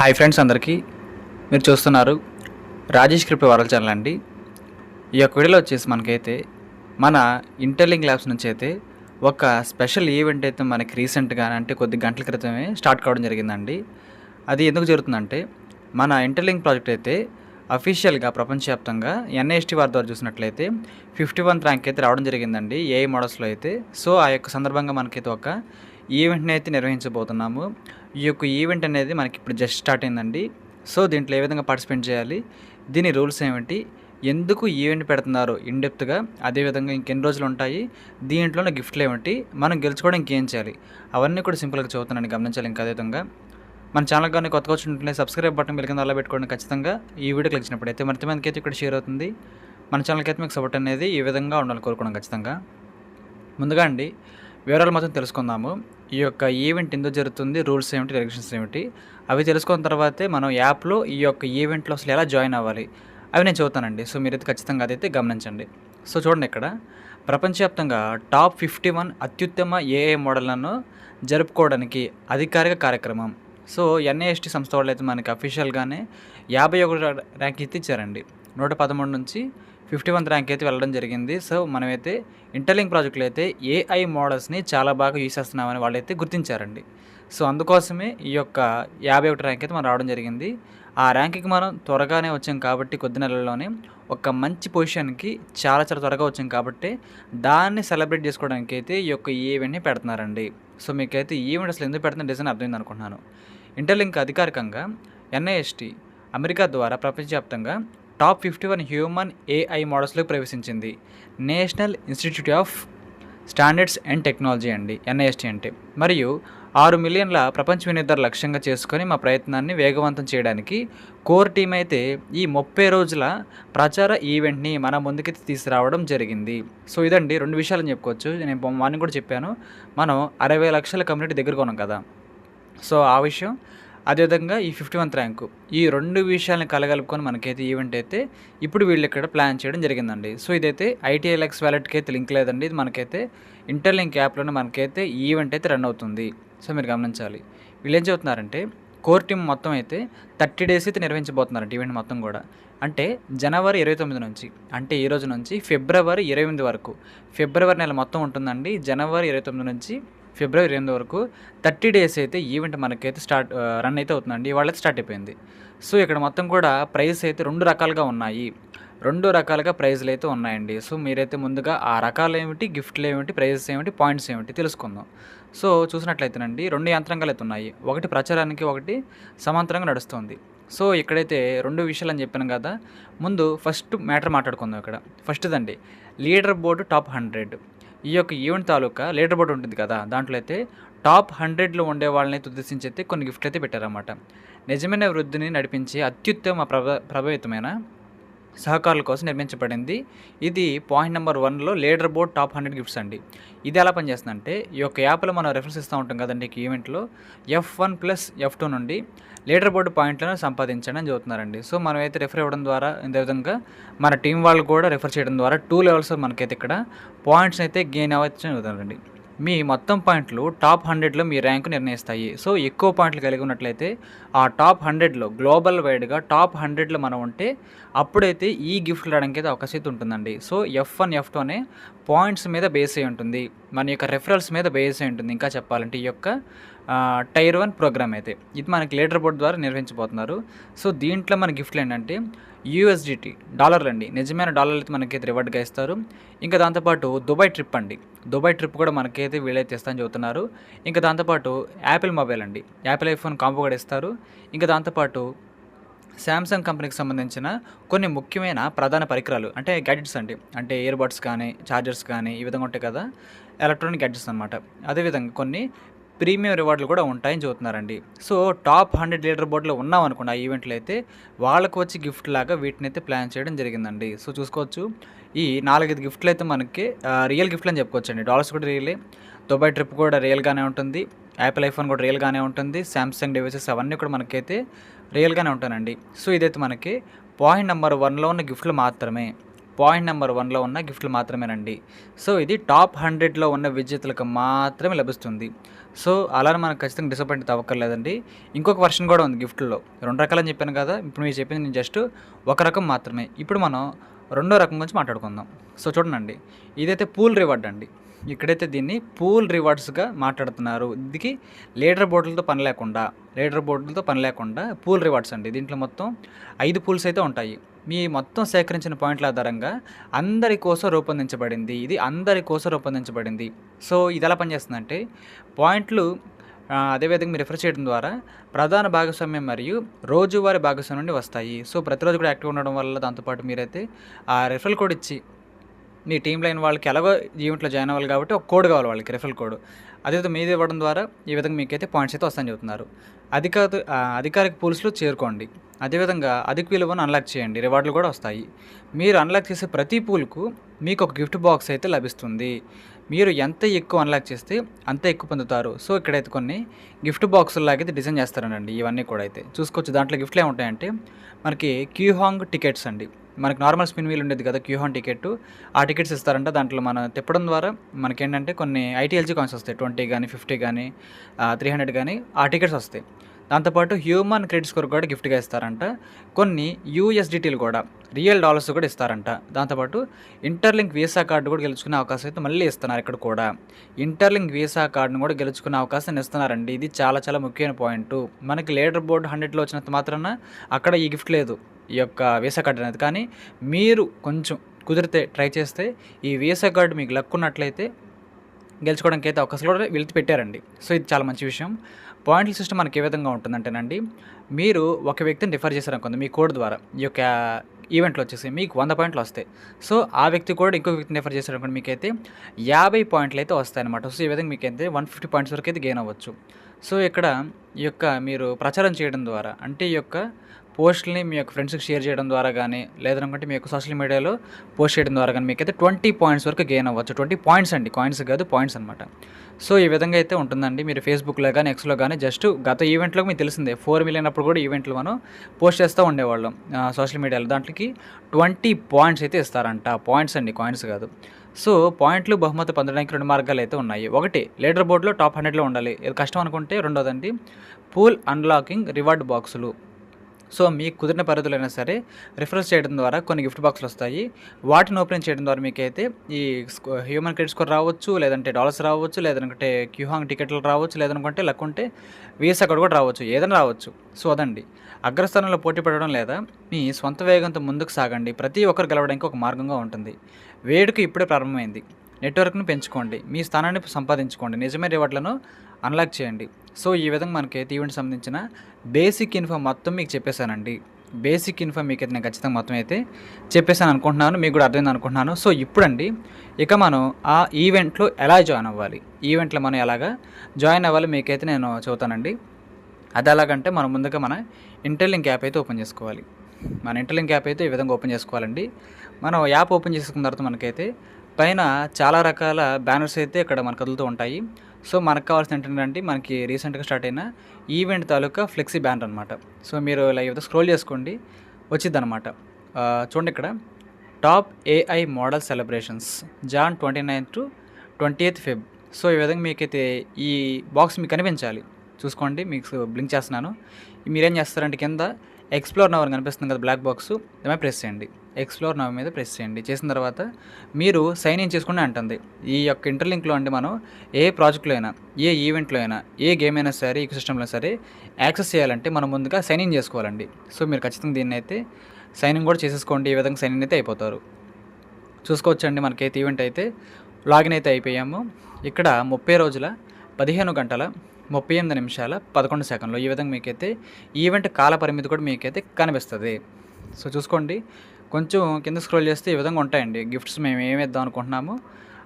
Hi friends అందరికీ. మీరు చూస్తున్నారు రాజేష్ క్రిప్టో వరల్ ఛానల్ అండి. ఈ యొక్క వీడియోలో వచ్చేసి మనకైతే మన ఇంటర్లింగ్ ల్యాబ్స్ నుంచి అయితే ఒక స్పెషల్ ఈవెంట్ అయితే మనకి రీసెంట్గా అంటే కొద్ది గంటల క్రితమే స్టార్ట్ కావడం జరిగిందండి. అది ఎందుకు జరుగుతుందంటే మన ఇంటర్లింక్ ప్రాజెక్ట్ అయితే అఫీషియల్గా ప్రపంచవ్యాప్తంగా ఎన్ఐఎస్టీ వారి ద్వారా చూసినట్లయితే ఫిఫ్టీ వన్ ర్యాంక్ అయితే రావడం జరిగిందండి ఏఐ మోడల్స్లో అయితే. సో ఆ యొక్క సందర్భంగా మనకైతే ఒక ఈవెంట్ని అయితే నిర్వహించబోతున్నాము. ఈ యొక్క ఈవెంట్ అనేది మనకి ఇప్పుడు జస్ట్ స్టార్ట్ అయిందండి. సో దీంట్లో ఏ విధంగా పార్టిసిపేట్ చేయాలి? దీని రూల్స్ ఏమిటి? ఎందుకు ఈవెంట్ పెడుతున్నారు ఇన్డెప్త్గా అదేవిధంగా ఇంకెన్ని రోజులు ఉంటాయి? దీంట్లోనే గిఫ్ట్లు ఏమిటి? మనం గెలుచుకోవడం ఇంకేం చేయాలి? అవన్నీ కూడా సింపుల్గా చదువుతున్నాను గమనించాలి ఇంకా అదేవిధంగా మన ఛానల్ కానీ కొత్త వచ్చినట్లయితే సబ్స్క్రైబ్ బటన్ బిల్ కింద అలా పెట్టుకోండి ఖచ్చితంగా. ఈ వీడియో క్లిక్ చేసినప్పుడు అయితే మరింత మందికి అయితే ఇక్కడ షేర్ అవుతుంది. మన ఛానల్కి అయితే మీకు సపోర్ట్ అనేది ఈ విధంగా ఉండాలి కోరుకోవడం ఖచ్చితంగా. ముందుగా అండి వివరాలు మొత్తం తెలుసుకుందాము. ఈ యొక్క ఈవెంట్ ఎందుకు జరుగుతుంది రూల్స్ ఏమిటి రెగ్యులేషన్స్ ఏమిటి అవి తెలుసుకున్న తర్వాతే మనం యాప్లో ఈ యొక్క ఈవెంట్లో అసలు ఎలా జాయిన్ అవ్వాలి అవి నేను చదువుతానండి సో మీరైతే ఖచ్చితంగా అదైతే గమనించండి. సో చూడండి ఇక్కడ. ప్రపంచవ్యాప్తంగా టాప్ ఫిఫ్టీ వన్ అత్యుత్తమ ఏఐ మోడళ్ళను జరుపుకోవడానికి అధికారిక కార్యక్రమం. సో ఎన్ఏఎస్టీ సంస్థ వాళ్ళు అయితే మనకి అఫీషియల్గానే యాభై ఒకటి ర్యాంక్ అయితే ఇచ్చారండి. నూట పదమూడు నుంచి ఫిఫ్టీ వన్ ర్యాంక్ అయితే వెళ్ళడం జరిగింది. సో మనమైతే ఇంటర్లింక్ ప్రాజెక్టులో అయితే ఏఐ మోడల్స్ని చాలా బాగా యూస్ చేస్తున్నామని వాళ్ళైతే గుర్తించారండి. సో అందుకోసమే ఈ యొక్క యాభై ఒకటి ర్యాంక్ అయితే మనం రావడం జరిగింది. ఆ ర్యాంక్కి మనం త్వరగానే వచ్చాం కాబట్టి కొద్ది నెలల్లోనే ఒక మంచి పొజిషన్కి చాలా చాలా త్వరగా వచ్చాం కాబట్టి దాన్ని సెలబ్రేట్ చేసుకోవడానికి అయితే ఈ యొక్క ఈవెంట్ని పెడుతున్నారండి. సో మీకైతే ఈవెంట్ అసలు ఎందుకు పెడుతున్న డిజైన్ అర్థమైంది అనుకుంటున్నాను. ఇంటర్లింక్ అధికారికంగా ఎన్ఐఎస్టీ అమెరికా ద్వారా ప్రపంచవ్యాప్తంగా top fifty one human AI మోడల్స్లోకి ప్రవేశించింది. National institute of standards and technology అండి ఎన్ఐఎస్టీ అంటే. మరియు ఆరు మిలియన్ల ప్రపంచ వినియోగదారు లక్ష్యంగా చేసుకొని మా ప్రయత్నాన్ని వేగవంతం చేయడానికి కోర్ టీం అయితే ఈ ముప్పై రోజుల ప్రచార ఈవెంట్ని మన ముందుకి తీసుకురావడం జరిగింది. సో ఇదండి రెండు విషయాలు చెప్పుకోవచ్చు. నేను మార్నింగ్ కూడా చెప్పాను. మనం అరవై లక్షల కమ్యూనిటీ దగ్గర కొన్నాం కదా. సో ఆ విషయం అదేవిధంగా ఈ ఫిఫ్టీ వన్త్ ర్యాంకు ఈ రెండు విషయాలను కలగలుపుకొని మనకైతే ఈవెంట్ అయితే ఇప్పుడు వీళ్ళు ఇక్కడ ప్లాన్ చేయడం జరిగిందండి. సో ఇదైతే ఐటీఎల్ఎక్స్ వ్యాలెట్కి అయితే లింక్ లేదండి. ఇది మనకైతే ఇంటర్లింక్ యాప్లోనే మనకైతే ఈవెంట్ అయితే రన్ అవుతుంది. సో మీరు గమనించాలి. వీళ్ళు ఏం చెబుతున్నారంటే కోర్ టీం మొత్తం అయితే థర్టీ డేస్ అయితే నిర్వహించబోతున్నారంట ఈవెంట్ మొత్తం కూడా. అంటే జనవరి ఇరవై తొమ్మిది నుంచి అంటే ఈ రోజు నుంచి ఫిబ్రవరి ఇరవై ఎనిమిది వరకు ఫిబ్రవరి నెల మొత్తం ఉంటుందండి. జనవరి ఇరవై తొమ్మిది నుంచి ఫిబ్రవరి ఎనిమిది వరకు థర్టీ డేస్ అయితే ఈవెంట్ మనకైతే స్టార్ట్ రన్ అయితే అవుతుందండి. ఇవాళ స్టార్ట్ అయిపోయింది. సో ఇక్కడ మొత్తం కూడా ప్రైస్ అయితే రెండు రకాలుగా ఉన్నాయి. రెండు రకాలుగా ప్రైజ్లు అయితే ఉన్నాయండి. సో మీరైతే ముందుగా ఆ రకాలు ఏమిటి గిఫ్ట్లు ఏమిటి ప్రైజెస్ ఏమిటి పాయింట్స్ ఏమిటి తెలుసుకుందాం. సో చూసినట్లయితేనండి రెండు యంత్రాంగాలు అయితే ఉన్నాయి. ఒకటి ప్రచారానికి ఒకటి సమాంతరంగా నడుస్తుంది. సో ఇక్కడైతే రెండు విషయాలు అని చెప్పాను కదా. ముందు ఫస్ట్ మ్యాటర్ మాట్లాడుకుందాం ఇక్కడ. ఫస్ట్దండి లీడర్ బోర్డు టాప్ హండ్రెడ్. ఈ యొక్క ఈవెంట్ తాలూకా లీడర్ బోర్డు ఉంటుంది కదా దాంట్లో అయితే టాప్ హండ్రెడ్లో ఉండే వాళ్ళని ఉద్దేశించి అయితే కొన్ని గిఫ్ట్లు అయితే పెట్టారన్నమాట. నిజమైన వృద్ధిని నడిపించే అత్యుత్తమ ప్రభ ప్రభావితమైన సహకారుల కోసం నిర్మించబడింది. ఇది పాయింట్ నెంబర్ వన్లో leader board top hundred gifts అండి. ఇది ఎలా పనిచేస్తుందంటే ఈ యొక్క యాప్లో మనం రెఫరెన్స్ ఇస్తూ ఉంటాం కదండి ఈ ఈవెంట్లో F one plus F two నుండి లీడర్ బోర్డు పాయింట్లను సంపాదించండి అని సో మనం అయితే రెఫర్ ఇవ్వడం ద్వారా విధంగా మన టీం వాళ్ళు కూడా రెఫర్ చేయడం ద్వారా టూ లెవెల్స్ మనకైతే ఇక్కడ పాయింట్స్ అయితే గెయిన్ అవ్వచ్చు చెబుతారండి మీ మొత్తం పాయింట్లు టాప్ హండ్రెడ్లో మీ ర్యాంకు నిర్ణయిస్తాయి. సో ఎక్కువ పాయింట్లు కలిగి ఉన్నట్లయితే ఆ టాప్ హండ్రెడ్లో గ్లోబల్ వైడ్గా టాప్ హండ్రెడ్లో మనం ఉంటే అప్పుడైతే ఈ గిఫ్ట్లు రావడానికి అయితే అవకాశం అయితే ఉంటుందండి. So F one F two అనే పాయింట్స్ మీద బేస్ అయి ఉంటుంది. మన యొక్క రెఫరల్స్ మీద బేస్ అయి ఉంటుంది. ఇంకా చెప్పాలంటే ఈ యొక్క టైర్ వన్ ప్రోగ్రామ్ అయితే. ఇది మనకి లీడర్ బోర్డ్ ద్వారా నిర్వహించబోతున్నారు. సో దీంట్లో మన గిఫ్ట్లు ఏంటంటే యూఎస్డిటీ డాలర్లు అండి. నిజమైన డాలర్లు అయితే మనకైతే రివార్డ్గా ఇస్తారు. ఇంకా దాంతోపాటు దుబాయ్ ట్రిప్ అండి. దుబాయ్ ట్రిప్ కూడా మనకైతే వీలైతే ఇస్తామని చెబుతున్నారు. ఇంకా దాంతోపాటు యాపిల్ మొబైల్ అండి. యాపిల్ ఐఫోన్ కాంబో కూడా ఇస్తారు. ఇంకా దాంతోపాటు శాంసంగ్ కంపెనీకి సంబంధించిన కొన్ని ముఖ్యమైన ప్రధాన పరికరాలు అంటే గ్యాడ్జెట్స్ అండి. అంటే ఇయర్బడ్స్ కానీ ఛార్జర్స్ కానీ ఈ విధంగా ఉంటాయి కదా ఎలక్ట్రానిక్ గ్యాడ్జెట్స్ అనమాట అదేవిధంగా కొన్ని ప్రీమియం రివార్డులు కూడా ఉంటాయని చూస్తున్నారండి సో టాప్ హండ్రెడ్ లీటర్ బోర్డులో ఉన్నాం అనుకోండి ఆ ఈవెంట్లో అయితే వాళ్ళకు వచ్చి గిఫ్ట్ లాగా వీటిని అయితే ప్లాన్ చేయడం జరిగిందండి. సో చూసుకోవచ్చు. ఈ నాలుగైదు గిఫ్ట్లు అయితే మనకి రియల్ గిఫ్ట్లు అని చెప్పుకోవచ్చు అండి డాలర్స్ కూడా రియలే. దుబాయ్ ట్రిప్ కూడా రియల్గానే ఉంటుంది. యాపిల్ ఐఫోన్ కూడా రియల్గానే ఉంటుంది. శాంసంగ్ డివైసెస్ అవన్నీ కూడా మనకైతే రియల్గానే ఉంటానండి. సో ఇదైతే మనకి పాయింట్ నెంబర్ వన్లో ఉన్న గిఫ్ట్లు మాత్రమే. పాయింట్ నెంబర్ వన్లో ఉన్న గిఫ్ట్లు మాత్రమేనండి. సో ఇది టాప్ హండ్రెడ్లో ఉన్న విజేతలకు మాత్రమే లభిస్తుంది. సో అలానే మనకు ఖచ్చితంగా డిసప్పాయింట్ అవ్వక్కర్లేదండి. ఇంకొక వర్షన్ కూడా ఉంది గిఫ్ట్లో. రెండు రకాలని చెప్పాను కదా ఇప్పుడు మీరు చెప్పింది నేను జస్ట్ ఒక రకం మాత్రమే. ఇప్పుడు మనం రెండో రకం గురించి మాట్లాడుకుందాం. సో చూడండి ఇదైతే పూల్ రివార్డ్ అండి. ఇక్కడైతే దీన్ని పూల్ రివార్డ్స్గా మాట్లాడుతున్నారు. దీనికి లీడర్ బోర్డులతో పని లేకుండా లీడర్ బోర్డులతో పని లేకుండా పూల్ రివార్డ్స్ అండి. దీంట్లో మొత్తం ఐదు పూల్స్ అయితే ఉంటాయి. మీ మొత్తం సేకరించిన పాయింట్ల ఆధారంగా అందరి కోసం రూపొందించబడింది. ఇది అందరి కోసం రూపొందించబడింది. సో ఇది ఎలా పనిచేస్తుందంటే పాయింట్లు అదేవిధంగా మీరు రిఫర్ చేయడం ద్వారా ప్రధాన భాగస్వామ్యం మరియు రోజువారీ భాగస్వామ్యం నుండి వస్తాయి. సో ప్రతిరోజు కూడా యాక్టివ్ ఉండడం వల్ల దాంతోపాటు మీరైతే ఆ రిఫరల్ కోడ్ ఇచ్చి నీ టీంలో లైన్ వాళ్ళకి ఎలాగో ఈవెంట్లో జాయిన్ అవ్వాలి కాబట్టి ఒక కోడ్ కావాలి వాళ్ళకి రిఫరల్ కోడ్. అదే మీది ఇవ్వడం ద్వారా ఈ విధంగా మీకైతే పాయింట్స్ అయితే వస్తాయని చెబుతున్నారు అధికార అధికారిక పూల్స్లో చేరుకోండి. అదేవిధంగా అధిక విలువను అన్లాక్ చేయండి. రివార్డులు కూడా వస్తాయి. మీరు అన్లాక్ చేసే ప్రతి పూల్కు మీకు ఒక గిఫ్ట్ బాక్స్ అయితే లభిస్తుంది. మీరు ఎంత ఎక్కువ అన్లాక్ చేస్తే అంత ఎక్కువ పొందుతారు. సో ఇక్కడైతే కొన్ని గిఫ్ట్ బాక్సులు అయితే డిజైన్ చేస్తారండి ఇవన్నీ కూడా అయితే. చూసుకోవచ్చు దాంట్లో గిఫ్ట్లు ఏముంటాయంటే మనకి క్యూహాంగ్ టికెట్స్ అండి. మనకి నార్మల్ స్పిన్ వీల్ ఉండేది కదా క్యూహాన్ టికెట్ ఆ టికెట్స్ ఇస్తారంట దాంట్లో మనం తిప్పడం ద్వారా. మనకేంటంటే కొన్ని ఐటీఎల్జీ కాయిన్స్ వస్తాయి. ట్వంటీ కానీ ఫిఫ్టీ కానీ త్రీ హండ్రెడ్ కానీ ఆ టికెట్స్ వస్తాయి. దాంతోపాటు హ్యూమన్ క్రెడిట్ స్కోర్ కూడా గిఫ్ట్గా ఇస్తారంట. కొన్ని యూఎస్డిటీలు కూడా రియల్ డాలర్స్ కూడా ఇస్తారంట. దాంతోపాటు ఇంటర్లింక్ వీసా కార్డు కూడా గెలుచుకునే అవకాశం అయితే మళ్ళీ ఇస్తున్నారు ఇక్కడ కూడా. ఇంటర్లింక్ వీసా కార్డును కూడా గెలుచుకునే అవకాశం ఇస్తున్నారండి. ఇది చాలా చాలా ముఖ్యమైన పాయింట్ మనకి లీడర్ బోర్డు హండ్రెడ్లో వచ్చినంత మాత్రాన అక్కడ ఈ గిఫ్ట్ లేదు. ఈ యొక్క వీసా కార్డు అనేది. కానీ మీరు కొంచెం కుదిరితే ట్రై చేస్తే ఈ వీసా కార్డు మీకు లక్ ఉన్నట్లయితే గెలుచుకోవడానికి అయితే ఒకసారి కూడా వెళ్తి పెట్టారండి. సో ఇది చాలా మంచి విషయం. పాయింట్ల సిస్టమ్ మనకి ఏ విధంగా ఉంటుందంటేనండి మీరు ఒక వ్యక్తిని రిఫర్ చేశారనుకుంది మీ కోడ్ ద్వారా ఈ యొక్క ఈవెంట్లో వచ్చేసి మీకు వంద పాయింట్లు వస్తాయి. సో ఆ వ్యక్తి కూడా ఇంకో వ్యక్తిని రిఫర్ చేశారనుకోండి మీకైతే యాభై పాయింట్లు అయితే వస్తాయి అనమాట సో ఈ విధంగా మీకైతే వన్ ఫిఫ్టీ పాయింట్స్ వరకు అయితే గెయిన్ అవ్వచ్చు. సో ఇక్కడ ఈ యొక్క మీరు ప్రచారం చేయడం ద్వారా అంటే ఈ యొక్క పోస్ట్ని మీ యొక్క ఫ్రెండ్స్కి షేర్ చేయడం ద్వారా కానీ లేదనుకుంటే మీ యొక్క సోషల్ మీడియాలో పోస్ట్ చేయడం ద్వారా కానీ మీకైతే ట్వంటీ పాయింట్స్ వరకు గెయిన్ అవ్వచ్చు. ట్వంటీ పాయింట్స్ అండి. కాయిన్స్ కాదు పాయింట్స్ అనమాట సో ఈ విధంగా అయితే ఉంటుందండి. మీరు ఫేస్బుక్లో కానీ ఎక్స్లో కానీ జస్ట్ గత ఈవెంట్లో మీకు తెలిసిందే ఫోర్ మిలియన్ అప్పుడు కూడా ఈవెంట్లు మనం పోస్ట్ చేస్తూ ఉండేవాళ్ళం సోషల్ మీడియాలో. దాంట్లోకి ట్వంటీ పాయింట్స్ అయితే ఇస్తారంట. పాయింట్స్ అండి కాయిన్స్ కాదు. సో పాయింట్లు బహుమతి పొందడానికి రెండు మార్గాలు అయితే ఉన్నాయి. ఒకటి లీడర్ బోర్డులో టాప్ హండ్రెడ్లో ఉండాలి. ఇది కష్టం అనుకుంటే రెండోదండి పూల్ అన్లాకింగ్ రివార్డ్ బాక్సులు. సో మీకు కుదిరిన పరిధులైనా సరే రిఫరెన్స్ చేయడం ద్వారా కొన్ని గిఫ్ట్ బాక్సులు వస్తాయి. వాటిని ఓపెన్ చేయడం ద్వారా మీకైతే ఈ హ్యూమన్ క్రెడిట్ స్కోర్ రావచ్చు లేదంటే డాలర్స్ రావచ్చు లేదంటే క్యూహాంగ్ టికెట్లు రావచ్చు లేదనుకుంటే లేకుంటే వీసా కార్డు కూడా రావచ్చు ఏదైనా రావచ్చు. సో అదండి. అగ్రస్థానంలో పోటీ పడడం లేదా మీ సొంత వేగంతో ముందుకు సాగండి. ప్రతి ఒక్కరు గెలవడానికి ఒక మార్గంగా ఉంటుంది. వేడుక ఇప్పుడే ప్రారంభమైంది. నెట్వర్క్ను పెంచుకోండి. మీ స్థానాన్ని సంపాదించుకోండి. నిజమే రివార్డులను అన్లాక్ చేయండి. సో ఈ విధంగా మనకి ఈవెంట్ సంబంధించిన బేసిక్ ఇన్ఫో మొత్తం మీకు చెప్పేశానండి. బేసిక్ ఇన్ఫో మీకు అయితే నేను ఖచ్చితంగా మొత్తం అయితే చెప్పేసాను అనుకుంటున్నాను. మీకు కూడా అర్థమైంది అనుకుంటున్నాను. సో ఇప్పుడండి ఇక మనం ఆ ఈవెంట్లో ఎలా జాయిన్ అవ్వాలి? ఈవెంట్లో మనం ఎలాగా జాయిన్ అవ్వాలి మీకైతే నేను చెబుతానండి. అది ఎలాగంటే మనం ముందుగా మన ఇంటర్లింక్ యాప్ అయితే ఓపెన్ చేసుకోవాలి. మన ఇంటర్లింక్ యాప్ అయితే ఈ విధంగా ఓపెన్ చేసుకోవాలండి. మనం యాప్ ఓపెన్ చేసుకున్న తర్వాత మనకైతే పైన చాలా రకాల బ్యానర్స్ అయితే ఇక్కడ మనకు కదులుతూ ఉంటాయి. సో మనకు కావాల్సిన ఏంటంటే మనకి రీసెంట్గా స్టార్ట్ అయిన ఈవెంట్ తాలూకా ఫ్లెక్సీ బ్యానర్ అనమాట సో మీరు ఇలా ఏదో స్క్రోల్ చేసుకోండి. వచ్చింది అనమాట చూడండి ఇక్కడ. Top AI model celebrations Jan twenty ninth to twenty eighth Feb. So ఈ విధంగా మీకైతే ఈ బాక్స్ మీకు కనిపించాలి. చూసుకోండి మీకు బ్లింక్ చేస్తున్నాను. మీరేం చేస్తారంటే కింద ఎక్స్ప్లోర్ నవర్ కనిపిస్తుంది కదా బ్లాక్ బాక్స్ దాని ప్రెస్ చేయండి. ఎక్స్ప్లోర్ నవ్ మీద ప్రెస్ చేయండి. చేసిన తర్వాత మీరు సైన్ ఇన్ చేసుకుని అంటుంది. ఈ యొక్క ఇంటర్లింక్లో అంటే మనం ఏ ప్రాజెక్ట్లో అయినా ఏ ఈవెంట్లో అయినా ఏ గేమ్ అయినా సరే ఈ సిస్టంలో సరే యాక్సెస్ చేయాలంటే మనం ముందుగా సైన్ ఇన్ చేసుకోవాలండి. సో మీరు ఖచ్చితంగా దీన్ని అయితే సైన్ ఇన్ కూడా చేసేసుకోండి. ఈ విధంగా సైన్ ఇన్ అయితే అయిపోతారు. చూసుకోవచ్చండి మనకైతే ఈవెంట్ అయితే. లాగిన్ అయితే అయిపోయాము. ఇక్కడ ముప్పై రోజుల పదిహేను గంటల ముప్పై ఎనిమిది నిమిషాల పదకొండు సెకండ్లు. ఈ విధంగా మీకైతే ఈవెంట్ కాల పరిమితి కూడా మీకైతే కనిపిస్తుంది. సో చూసుకోండి. కొంచెం కింద స్క్రోల్ చేస్తే ఈ విధంగా ఉంటాయండి. గిఫ్ట్స్ మేము ఏమి ఇద్దాం అనుకుంటున్నామో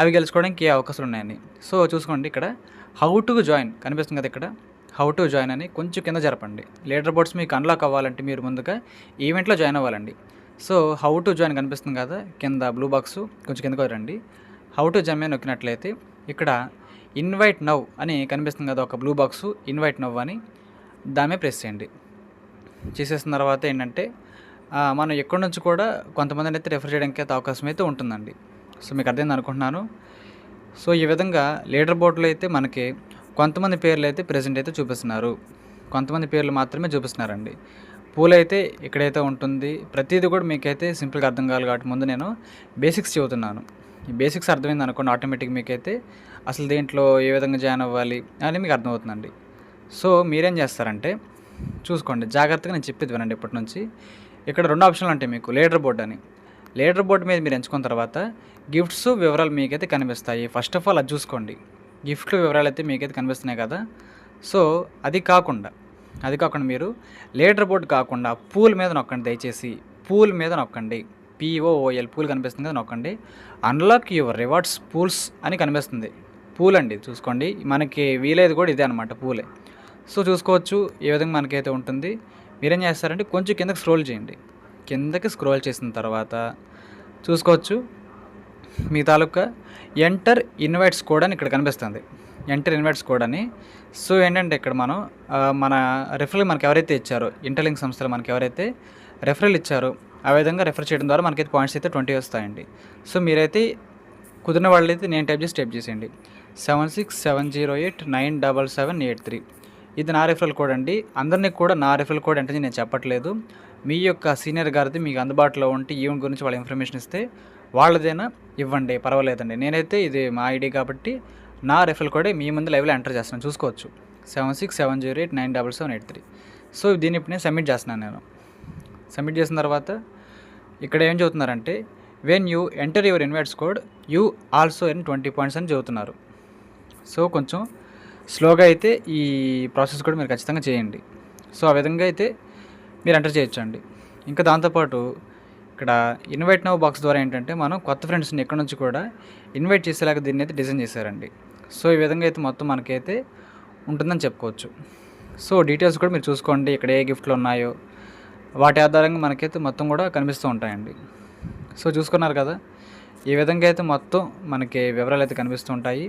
అవి గెలుచుకోవడానికి ఏ అవకాశాలు ఉన్నాయని సో చూసుకోండి ఇక్కడ. హౌ టు జాయిన్ కనిపిస్తుంది కదా ఇక్కడ. హౌ టు జాయిన్ అని కొంచెం కింద జరపండి. లీడర్ బోర్డ్స్ మీకు అన్లాక్ అవ్వాలంటే మీరు ముందుగా ఈవెంట్లో జాయిన్ అవ్వాలండి. సో హౌ టు జాయిన్ కనిపిస్తుంది కదా కింద బ్లూ బాక్స్ కొంచెం కిందకు రండి. హౌ టు జాయిన్ మీద నొక్కినట్లయితే ఇక్కడ ఇన్వైట్ నవ్ అని కనిపిస్తుంది కదా ఒక బ్లూ బాక్స్ ఇన్వైట్ నవ్ అని. దాని మీద ప్రెస్ చేయండి. చేసేసిన తర్వాత ఏంటంటే మనం ఎక్కడి నుంచి కూడా కొంతమందిని అయితే రెఫర్ చేయడానికి అయితే అవకాశం అయితే ఉంటుందండి. సో మీకు అర్థమైంది అనుకుంటున్నాను. సో ఈ విధంగా లీడర్ బోర్డులో అయితే మనకి కొంతమంది పేర్లు అయితే ప్రజెంట్ అయితే చూపిస్తున్నారు. కొంతమంది పేర్లు మాత్రమే చూపిస్తున్నారండి. పూల్ అయితే ఇక్కడైతే ఉంటుంది. ప్రతిదీ కూడా మీకైతే సింపుల్గా అర్థం కావాలి కాబట్టి ముందు నేను బేసిక్స్ చెబుతున్నాను. ఈ బేసిక్స్ అర్థమైంది అనుకోండి ఆటోమేటిక్ మీకైతే అసలు దేంట్లో ఏ విధంగా జాయిన్ అవ్వాలి అని మీకు అర్థమవుతుందండి. సో మీరేం చేస్తారంటే చూసుకోండి జాగ్రత్తగా నేను చెప్పేది వినండి ఇప్పటి నుంచి. ఇక్కడ రెండు ఆప్షన్లు ఉంటాయి మీకు లీడర్ బోర్డ్ అని. లీడర్ బోర్డ్ మీద మీరు ఎంచుకున్న తర్వాత గిఫ్ట్స్ వివరాలు మీకైతే కనిపిస్తాయి. ఫస్ట్ ఆఫ్ ఆల్ అది చూసుకోండి. గిఫ్ట్లు వివరాలు అయితే మీకైతే కనిపిస్తున్నాయి కదా. సో అది కాకుండా అది కాకుండా మీరు లీడర్ బోర్డ్ కాకుండా పూల్ మీద నొక్కండి దయచేసి. పూల్ మీద నొక్కండి. పిఓఓఎల్ పూల్ కనిపిస్తుంది కదా నొక్కండి. అన్లాక్ యువర్ రివార్డ్స్ పూల్స్ అని కనిపిస్తుంది. పూల్ అండి చూసుకోండి. మనకి వీలైతే కూడా ఇదే అనమాట పూలే. సో చూసుకోవచ్చు ఏ విధంగా మనకైతే ఉంటుంది. మీరేం చేస్తారంటే కొంచెం కిందకి స్క్రోల్ చేయండి. కిందకి స్క్రోల్ చేసిన తర్వాత చూసుకోవచ్చు. మీ తాలూకా ఎంటర్ ఇన్వైట్స్ కోడ్ అని ఇక్కడ కనిపిస్తుంది. ఎంటర్ ఇన్వైట్స్ కోడ్ అని. సో ఏంటంటే ఇక్కడ మనం మన రెఫరల్ మనకి ఎవరైతే ఇచ్చారో ఇంటర్లింక్ సంస్థలు మనకి ఎవరైతే రెఫరల్ ఇచ్చారో ఆ విధంగా రెఫర్ చేయడం ద్వారా మనకైతే పాయింట్స్ అయితే ట్వంటీ వస్తాయండి. సో మీరైతే కుదిరిన వాళ్ళైతే నేను టైప్ చేసి టైప్ చేసేయండి. Seven six seven zero eight nine double seven eight three. ఇది నా రిఫరల్ కోడ్ అండి. అందరినీ కూడా నా రిఫరల్ కోడ్ అంటే నేను చెప్పట్లేదు. మీ యొక్క సీనియర్ గారిది మీకు అందుబాటులో ఉంటే ఈవెంట్ గురించి వాళ్ళ ఇన్ఫర్మేషన్ ఇస్తే వాళ్ళదైనా ఇవ్వండి పర్వాలేదండి. నేనైతే ఇది మా ఐడి కాబట్టి నా రిఫరల్ కోడే మీ ముందు లైవ్లో ఎంటర్ చేస్తున్నాను. చూసుకోవచ్చు. Seven six seven zero eight nine double seven eight three. So దీన్ని ఇప్పుడు నేను సబ్మిట్ చేస్తున్నాను నేను. సబ్మిట్ చేసిన తర్వాత ఇక్కడ ఏం చెబుతున్నారంటే when you enter your invites code you also earn twenty points అని చెబుతున్నారు సో కొంచెం స్లోగా అయితే ఈ ప్రాసెస్ కూడా మీరు ఖచ్చితంగా చేయండి. సో ఆ విధంగా అయితే మీరు ఎంటర్ చేయొచ్చు అండి ఇంకా దాంతోపాటు ఇక్కడ ఇన్వైట్ నవ్ బాక్స్ ద్వారా ఏంటంటే మనం కొత్త ఫ్రెండ్స్ని ఎక్కడి నుంచి కూడా ఇన్వైట్ చేసేలాగా దీన్ని అయితే డిజైన్ చేశారండి. సో ఈ విధంగా అయితే మొత్తం మనకైతే ఉంటుందని చెప్పుకోవచ్చు. సో డీటెయిల్స్ కూడా మీరు చూసుకోండి ఇక్కడ ఏ గిఫ్ట్లు ఉన్నాయో. వాటి ఆధారంగా మనకైతే మొత్తం కూడా కనిపిస్తూ ఉంటాయండి. సో చూసుకున్నారు కదా ఈ విధంగా అయితే మొత్తం మనకి వివరాలు అయితే కనిపిస్తూ ఉంటాయి.